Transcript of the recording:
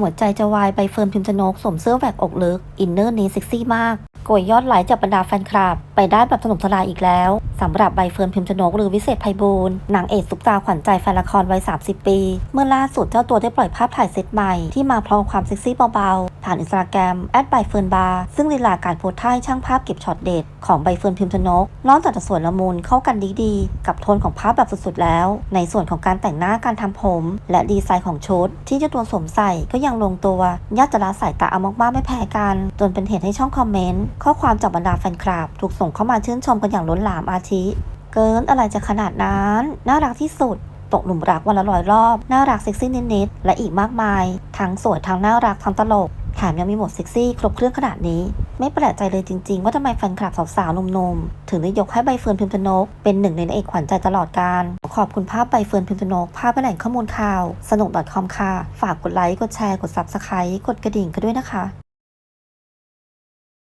หัวใจจะวายใบเฟิร์นพิมพ์ชนกสวมเสื้อแหวกอกลึก อินเนอร์นี้เซ็กซี่มาก โกยยอดไลค์จากบรรดาแฟนคลับ ไปได้แบบถล่มทลายอีกแล้วสำหรับใบเฟิร์นพิมพ์ชนกหรือวิเศษไพบูลนางเอกซุปตาขวัญใจแฟนละครวัย 30 ปี เมื่อล่าสุดเจ้าตัวได้ปล่อยภาพถ่ายเซตใหม่ ที่มาพร้อมความเซ็กซี่เบาๆ ผ่านอินสตาแกรมแอดใบเฟิร์นบาร์ซึ่งลีลาการโพสท่าให้ช่างภาพเก็บช็อตเด็ดของใบเฟิร์นพิมพ์ชนกนอกจากจะสวยละมุนเข้ากันดีๆ กับโทนของภาพแบบสุดๆแล้ว ในส่วนของการแต่งหน้าการทำผม และดีไซน์ของชุดที่เจ้าตัวสวมใส่ก็ยังลงตัวยอดจะละสายตาเอามากๆไม่แพ้กัน จนเป็นเหตุให้ช่องคอมเมนต์ข้อความจากบรรดาแฟนคลับ ถูกส่งเข้ามาชื่นชมกันอย่างล้นหลามอาทิ เกินอะไรจะขนาดนั้น น่ารักที่สุด ตกหลุมรักวันละร้อยรอบ น่ารักเซ็กซี่นิดๆและอีกมากมาย ทั้งสวยทั้งน่ารักทั้งตลกแถมยังมีหมดเซ็กซี่ครบเครื่องขนาดนี้ ไม่แปลกใจเลยจริงๆ ว่าทำไมแฟนคลับสาวๆนมๆ ถึงได้ยกให้ใบเฟิร์นพิมพ์นก เป็นหนึ่งในนางเอกขวัญใจตลอดการ ขอบคุณภาพใบเฟิร์นพิมพ์นก ภาพเป็นแหล่งข้อมูลข่าว สนุก .com ค่ะ ฝากกดไลค์ กดแชร์ กด subscribe กดกระดิ่งกันด้วยนะคะ